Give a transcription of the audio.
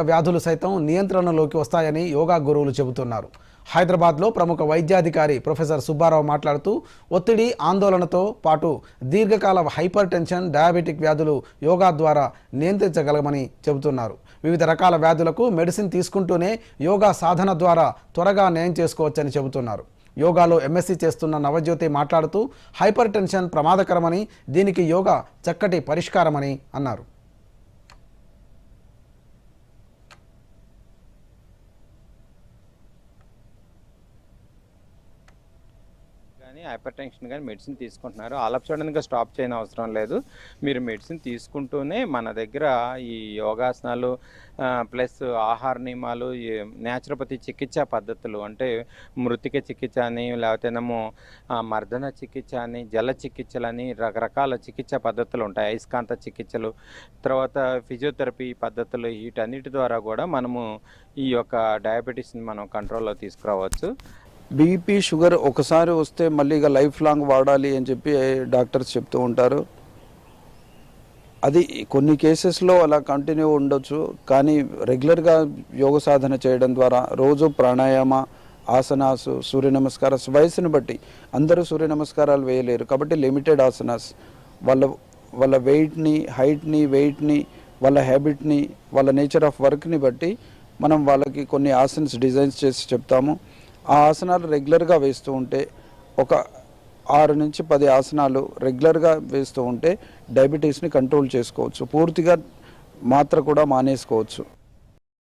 వ్యాధులు సైతం నియంత్రణలోకి వస్తాయని యోగా గురువులు చెబుతున్నారు. హైదరాబాద్లో ప్రముఖ వైద్యాధికారి ప్రొఫెసర్ సుబ్బారావు మాట్లాడుతూ ఒత్తిడి ఆందోళనతో పాటు దీర్ఘకాల హైపర్ టెన్షన్ డయాబెటిక్ వ్యాధులు యోగా ద్వారా నియంత్రించగలమని చెబుతున్నారు. వివిధ రకాల వ్యాధులకు మెడిసిన్ తీసుకుంటూనే యోగా సాధన ద్వారా త్వరగా నయం చేసుకోవచ్చని చెబుతున్నారు. యోగాలో ఎంఎస్సీ చేస్తున్న నవజ్యోతి మాట్లాడుతూ హైపర్ టెన్షన్ ప్రమాదకరమని దీనికి యోగా చక్కటి పరిష్కారమని అన్నారు. కానీ హైపర్ టెన్షన్ కానీ మెడిసిన్ తీసుకుంటున్నారు. ఆల్ ఆఫ్ సడన్గా స్టాప్ చేయని అవసరం లేదు. మీరు మెడిసిన్ తీసుకుంటూనే మన దగ్గర ఈ యోగాసనాలు ప్లస్ ఆహార నియమాలు ఈ న్యాచురోపతి చికిత్సా పద్ధతులు అంటే మృతిక చికిత్స అని లేకపోతేనేమో మర్దన చికిత్స అని జల చికిత్సలని రకరకాల చికిత్స పద్ధతులు ఉంటాయి. అయస్కాంత చికిత్సలు తర్వాత ఫిజియోథెరపీ పద్ధతులు వీటన్నిటి ద్వారా కూడా మనము ఈ యొక్క డయాబెటీస్ని మనం కంట్రోల్లో తీసుకురావచ్చు. బీపీ షుగర్ ఒకసారి వస్తే మళ్ళీ ఇక లైఫ్ లాంగ్ వాడాలి అని చెప్పి డాక్టర్స్ చెప్తూ ఉంటారు. అది కొన్ని కేసెస్లో అలా కంటిన్యూ ఉండొచ్చు. కానీ రెగ్యులర్గా యోగ సాధన చేయడం ద్వారా రోజు ప్రాణాయామ ఆసనాసు సూర్య నమస్కారాలు వయసుని బట్టి అందరూ సూర్య నమస్కారాలు వేయలేరు. కాబట్టి లిమిటెడ్ ఆసనాస్. వాళ్ళ వాళ్ళ వెయిట్ని హైట్ని వెయిట్ని వాళ్ళ హ్యాబిట్ని వాళ్ళ నేచర్ ఆఫ్ వర్క్ని బట్టి మనం వాళ్ళకి కొన్ని ఆసన్స్ డిజైన్స్ చేసి చెప్తాము. ఆ ఆసనాలు రెగ్యులర్గా వేస్తూ ఉంటే ఒక ఆరు నుంచి పది ఆసనాలు రెగ్యులర్గా వేస్తూ ఉంటే డయాబెటీస్ని కంట్రోల్ చేసుకోవచ్చు. పూర్తిగా మాత్ర కూడా మానేసుకోవచ్చు.